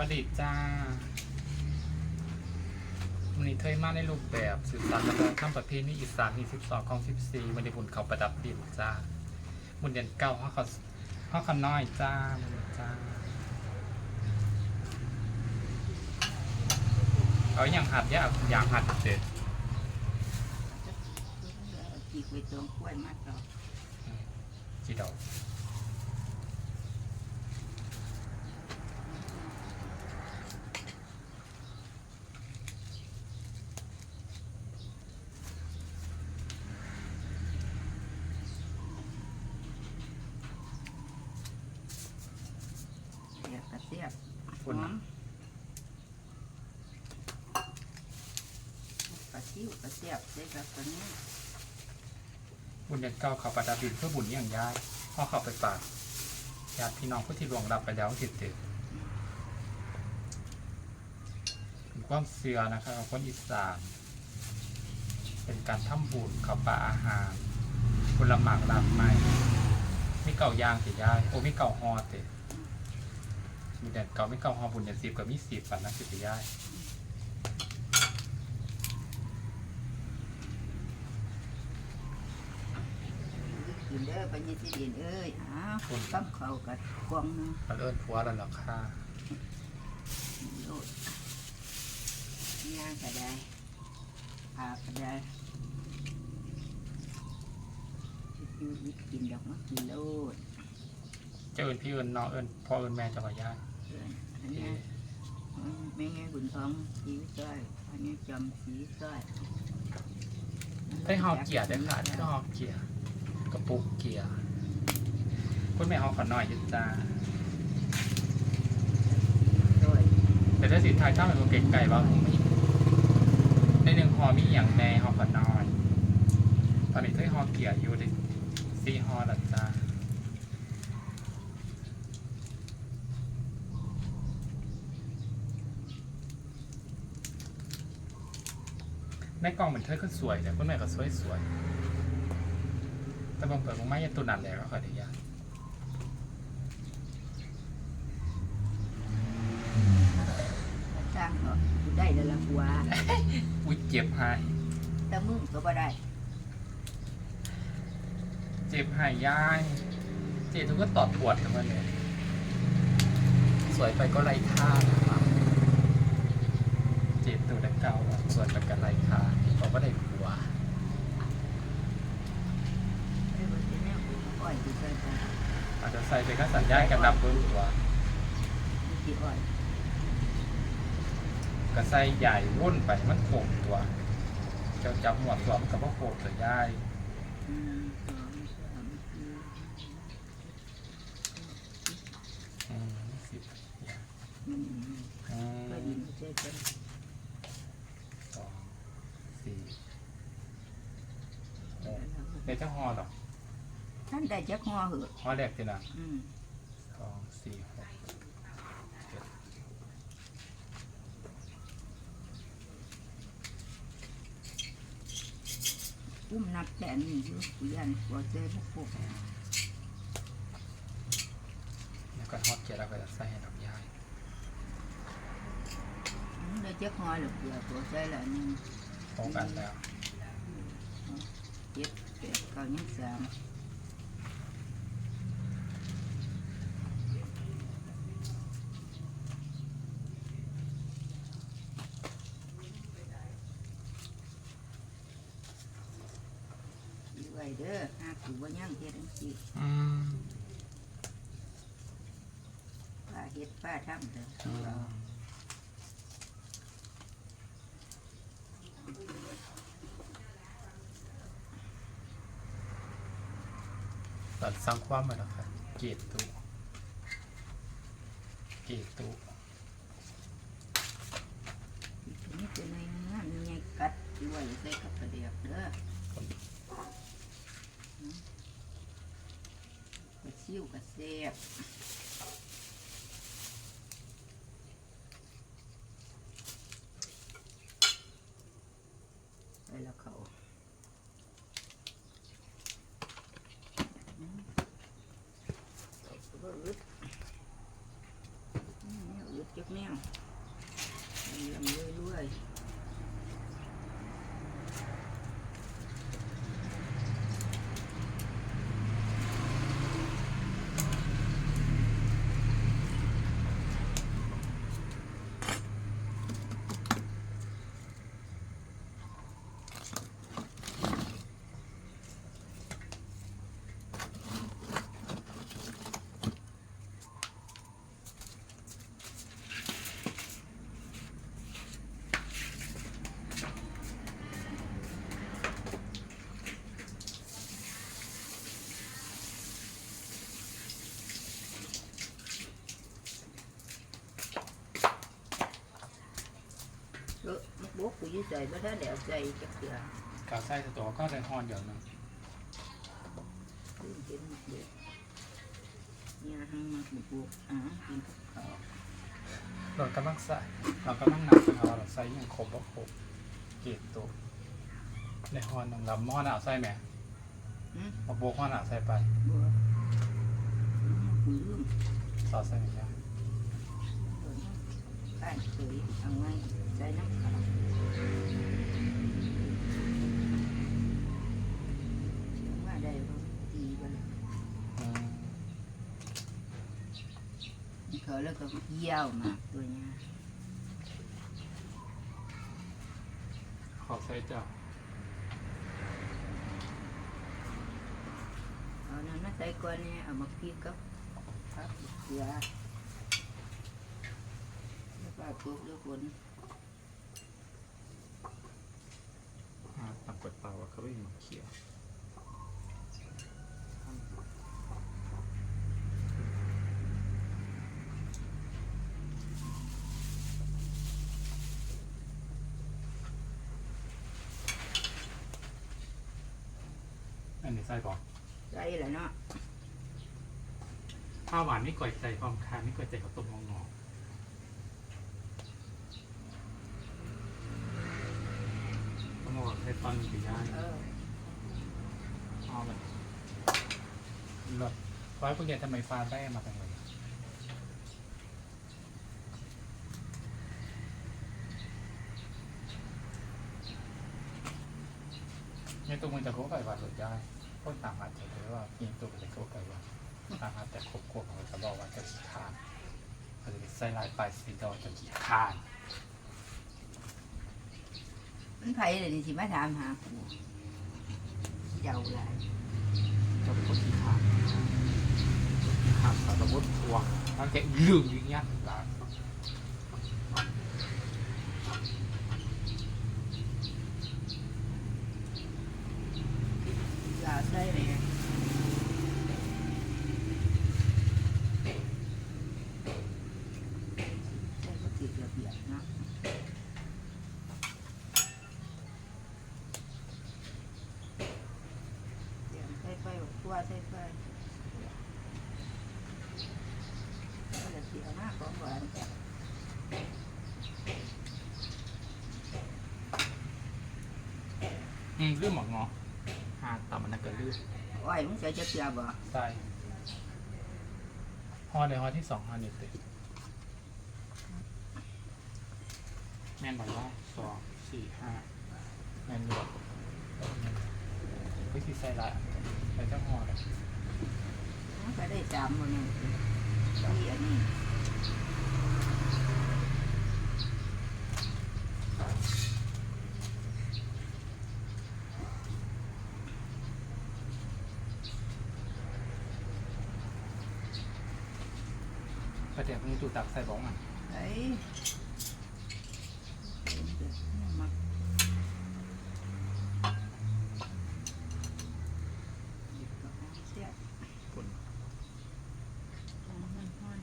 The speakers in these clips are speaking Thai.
วัสดีจ้าวันนี้เทยมาในรูปแบบสื่อสารและวัฒนธรรมประเพณีอีสานมี12ของ 14วันนี้บุญเขาประดับดินจ้าบุญเดือนเก้าห้อเขาห้อเขาน้อยจ้าบุญจ้า เอาอย่างหัดยากอย่างหัดเด็ดจีกไปตรงกล้วยมัดเราจีดอก เสียบกระเสียบห คุ อ ณ มกระชิวกระ เสียบใส่กับตัวนี้บุญเดือนเก้าเขาประดับดินเพื่อบุญอย่างย้ายพ่อเขาไปฝากญาติพี่น้องผู้ที่ล่วงลับไปแล้วติดติดเป็นความเสื่อนะครับของคนอีสาน เป็นการทำบุญเขาปลาอาหารผลหมากลากไม้มีเก่ายางติย้ายโอ้มีเก่าฮอติมีแดดเก่าม่เก่าฮอบุญเดือนสิบกับมีสิบปันนะสิบย้าย กิ นเด้อปัญญาสิเดียนเอ้ยอ้าวตั้งเขากับกวางหนึงมันเอิ้นผัวแล้วเหรอค่ะโลดย่างก็ได้ปลาก็ได้อยู่วิตกินดอกมะกินโลดเจ้าเอิญพี่เอิญน้องเอิญพ่อเอิญแม่จะมาย่างเอิ้นอันนี้ไม่ไงบุญทองสีส้อยอันนี้จำสีส้อย ได้หอเกียร์ได้ค่ะได้หอเกียร์ กระปุกเกียร์คุณแม่หอขอหน่อยจิจ้าด้วยแต่ถ้าสินไทายถ้าเป็นโมเก่งไก่บ้างไม่ในหนึ่งหอมีอย่างแน่หอขอหน่อย ตอนนี้ได้หอเกียร์อยู่ในซีหอหละจ้าในกล่องเหมือนเธอก็สวยแต่คุณแม่ก็สวยสวย แต่บางเปิดบางไม้ยังตัวหนันแหล้วก็ขออนุญาตสร้างก็ได้แล้วละกว่าอุ้ยเจ็บหายแต่มึงก็บ่ได้เจ็บหายยายเจ็บทุกก็ตอดปวดกันมาเลยสวยไปก็ไรค่านะครับเจ็บตัวดังเก่าอะสวยไปกันไรค่าเพราะว่าได้ผัว ไอ้บ่สิแนวกู อ้อยสิใส่ไปอาจจะใส่ไปก็สัญญาณกันดับเบิ้ลตัวสิอ้อยก็ใส่ใหญ่วุ่นไปมันโขงตัว เจ้าจับหัวสวมกับว่าโขงตัวยายอืมสองสามสี่อืมสิบอืมอืไปมดินเดี๋ยวจะหอหรอ ท่านได้จักหัวเหอะหอแรกทีนะอืมสองสี่หกเจ็ดอุ้มนับแต่อันนี้อยู่กูยันกลัวเจอพวกพวกแล้วก็ทอดเกลือแล้วก็จะใส่ให้ดอกยายอืมได้จักหัวหรือเปล่ากลัวใจละหนึ่งพร้อมกันแล้ว เจ็ดแปดเก้ายี่สาม ไว้เด้อหากกูบ่ย่างเฮ็ดจังซี่อืมป้าเฮ็ดป้าทำเด้ออืมตัดสร้างความมาแล้วครับเกตตุเกตตุนี่เป็นในงานมีไงกัดอยู่ไว้ใส่กับกระเดียกเด้ออืมกระ ซิ่วกับแซ่บไปแล้วเขาอืมเขาก็อึดอืมเนี่ยอึดจะ จักแนวเยี่ยมเรื่อยๆเออมั กูยืดใจบ่ถ้าเดี๋ยวใจจักเสือกาวไส้ตัวก็ได้ฮอนเดี๋ยวนึงขึ้นเป็นมักบกเนี่ยหังมักบกอ่ากินกับข้าวเรากำลังใส่เรากำลังหนักเอาเราใส่ยังครบบ่ครบเกตตัวในฮอนหนึ่งลำมอหนาวใส่ไหมอืมเอาโบกฮอนหนาวใส่ไปบัวกูลืมซอสใส่ไหมจ๊ะตัวนี้ใส่ยเอาไว้ ใส่น้ำขาวเชื่อว่าได้บ่ดีบ่ล่ะอืมนี่เขาแล้วก็เยี่ยวมากตัวเนี้ยขอใส่จ้ะเอานั้นมาใส่ก่อนเนี่ยเอามาพริกกับครับเกลือแล้วก็คลุกแล้วคนอ่าตักกดเปล่าว่าเขาไม่มาเขียวอันนี้ใส่ก่อนใส่แล้วเนาะ ข้าวหวานนี่ก่อยใจความคานนี่ก่อยใจกับต้มงอง อต้มงอกใส่ตอนปีย่างเออเอาเลยเลิศร้อยพวกเนี้ยทำไมฟ้าได้มาเป็นไรเนี่ยตัวมึงจะโค้ไก่หวานหรือได้พวกต่างอาจจะเลยว่ายิงตัวเป็นโค้ไก่หวานต่างอาจจะครบควบของเราจะบอกว่าจะขี้คานอาจจะใส่ลายปลายสีดอจะขี้คาน มันไผเลยนี่สิมาถามหากูเจ้าหลายจะเป็นคนที่ขาดขาดสารพัดพวนั่นแต่ลืมอย่างเงี้ยหลาน ลาใส่เลยใส่ก็ติดระเบียบเนาะเดี๋ยวใส่ไฟบอกตัว ใส่ไฟก็จะเสียมากของหวานจ้ะอืมลืมหมอกงอหาต่ำมันน่าเกิดลืมอ้อยมึงใส่จะเสียบ่ใช่ฮอในฮอที่สองฮอนี่ติดแม่นบอกว่าสองสี่ห้าแม่นรวมวิธีใส่ละ จ้าฮอเลยมันก็ได้สามโมเนี่ยนี่อันนี้ประเดี๋ยวนี้ตูตักใส่บ้องอะไอ้มักหยิบกับน้ำเสีย ปุ่น เอามันห้อน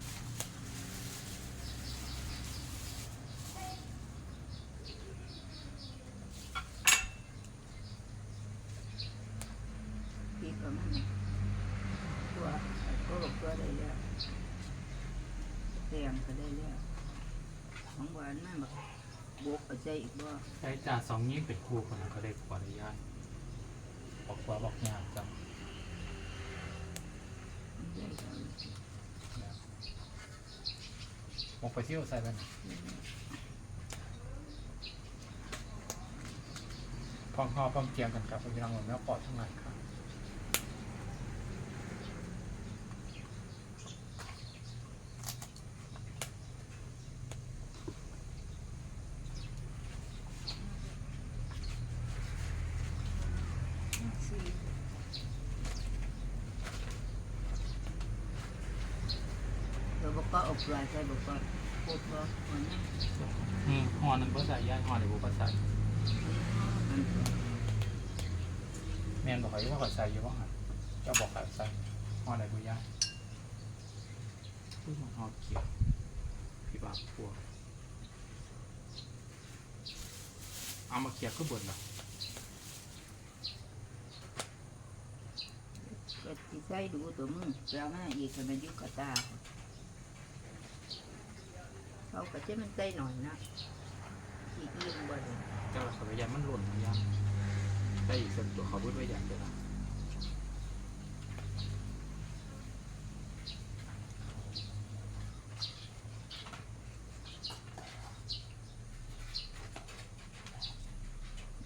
พริกกับมันตัวก็หลบตัวได้แล้วแกงก็ได้แล้วของหวานนั่นแบบบวกกับใจอีกบ่ใช้จ่าสองนี้เป็นครูคนนั้นก็ได้ขออนุญาตบอกว่าบอกยากจังได้ก็นะมกไปเที่ยวใส่ไปหน่อพร้อมห่อพร้อมเตรียมกันครับพี่น้องผมแล้วปอดทั้งหลายครับ สี่เราบอกว่าอบ ลายใช่บอกว่าปวดบ่หัวนั่งอืมห่อนึ่งก็ใส่ย่ายห่อเดี๋ยวผมก็ใส่มันแมนบอกเขาว่าเขาใส่อยู่บ้างฮะเจ้าบอกขาใส่ห่อไหนกูย่ายพูดมาห่อเขียวพี่บาปัวเอามาเขียบก็บนเหรอก็ที่ใส่ดูตัวมึงแล้วมาอีกให้มันอยุกกระตา เขาก็จะมันใส่หน่อยนะอีกอิ่มบ่เลยเจ้าเขาไปยันมันหล่นมันย่างได้อีกส่วนตัวเขาพูดไว้อย่างเดียวนะ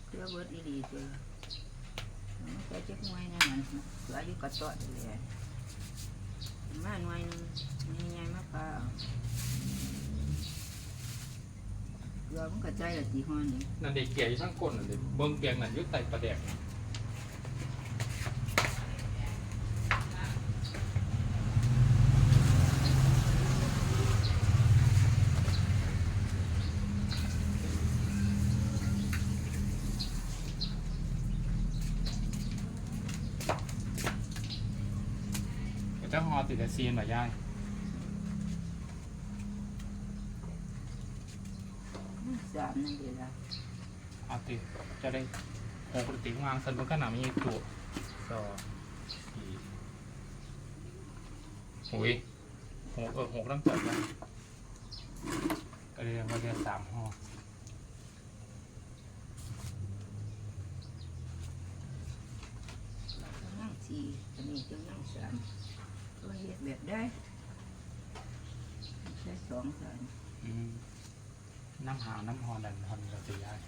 เพื่อเบิดอีดีตัวมันใส่เจ๊กมวยนะมันเหลืออยู่กระต๊อดเลยมาหน่วยหนึงมีไงมาปลา เอาเกลือมันกระจายละตีห้อนี่นั่นเด็กเกี่ยอยู่ทั้งก้นนั่นเด็กเบิ้งเกียงนั่นอยุดไตประแดกเจ้าฮอติดแต่ซีนหน่อยย่าย สามนั่นเดียวละเอาติจะได้หกติวางสันบนขนาดมีตัวสองสี่หุยหกเออหกต้องจัดย่ายก็เรียกว่าเรียกสามห่อนั่งสี่อันนี้จะนั่งสามตัวเฮ็ดแบบได้ใช้สองสามอืม น้ำหาวน้ำฮอนันฮอนเราจะย้าย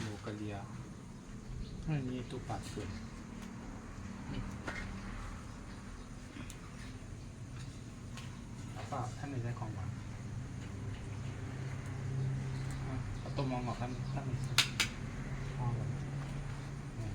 โมกาเลียอันนี้ตู้ปัดส่ว นเอาเปล่าท่านในใจของหวานเอาตัวมองออกท่านท่านในห้งก่อนเนี่ย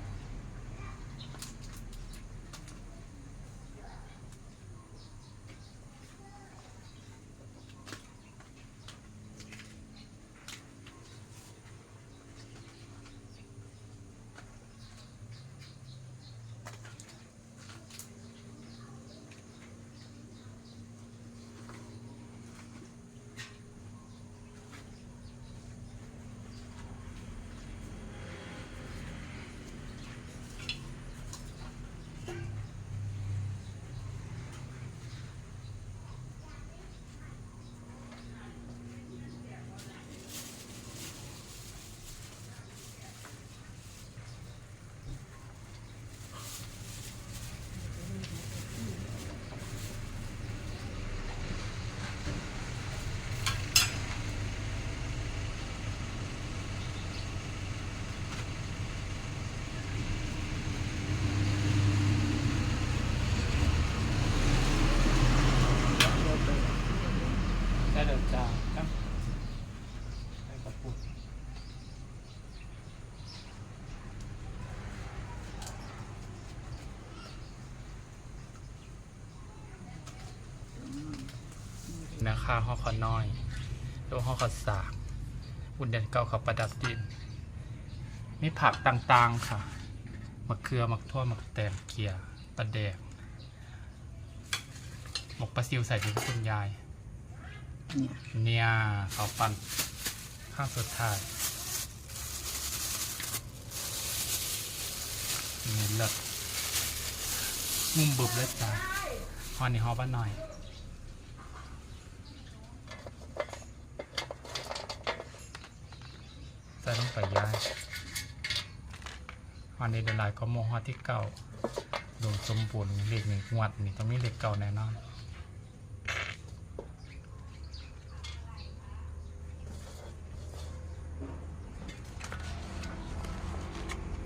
ได้เดินจ้าครับได้กระปุก นะคะห้อคอน้อยตัวห้อคอสากอุ่นเด่นเก่าเขาประดับดิน มีผักต่างๆค่ะมะเขือมะทั่วมะแตงเกียปลาแดกหมกปลาซิวใส่ถึงคุณยายเนี่ยเนี่ยเขาปั่นข้างสุดท้ายนี่เลิศมุมบึบเลยจ้าฮอนนี่ฮอบ้านหน่อย ใส่ลงไปย่างฮอ นนี้เดลายก็โมฮอที่เก่าดวงสมบูรณ์เหล็กหนึ่งงวดนี่ต้องมีเหล็กเก่าแน่นอน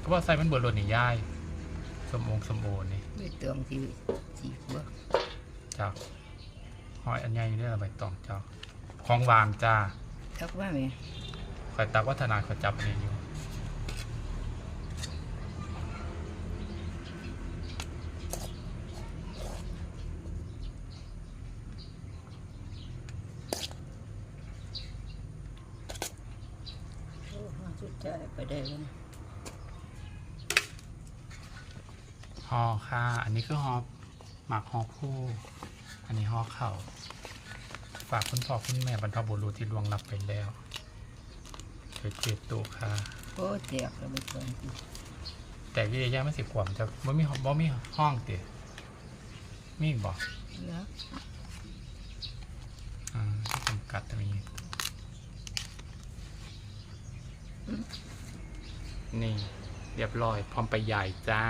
ก็ว่าใส่มันบวหล่นนี่ย่ายสมองสมโอนี่ใบตองที่สีบัวเจ้าหอยอันใหญ่นี่ละใบตองเจ้าของหวานจ้าทักว่าไหมคอยตักวัฒนาคอยจับนี่อยู่ โอ้ห้าสุดท้ายไปได้แล้วนะ ห่ อค่ะ อันนี้คือห่อหมักห่อคู่ อันนี้ห่อเข่า ฝากคุณพ่อคุณแม่บรรพบุรุษที่ล่วงลับไปแล้วเกิดเจ็บตัวค่ะ โอ้แตกแล้วใบตองที่แต่ยี่ยาไม่สิบขวบจะบ่มีบ่มีห้องเตี๋ยมีอีกบอกแล้วอ่าที่จำกัดจะมีนี่ เรียบร้อย พร้อมไปใหญ่จ้า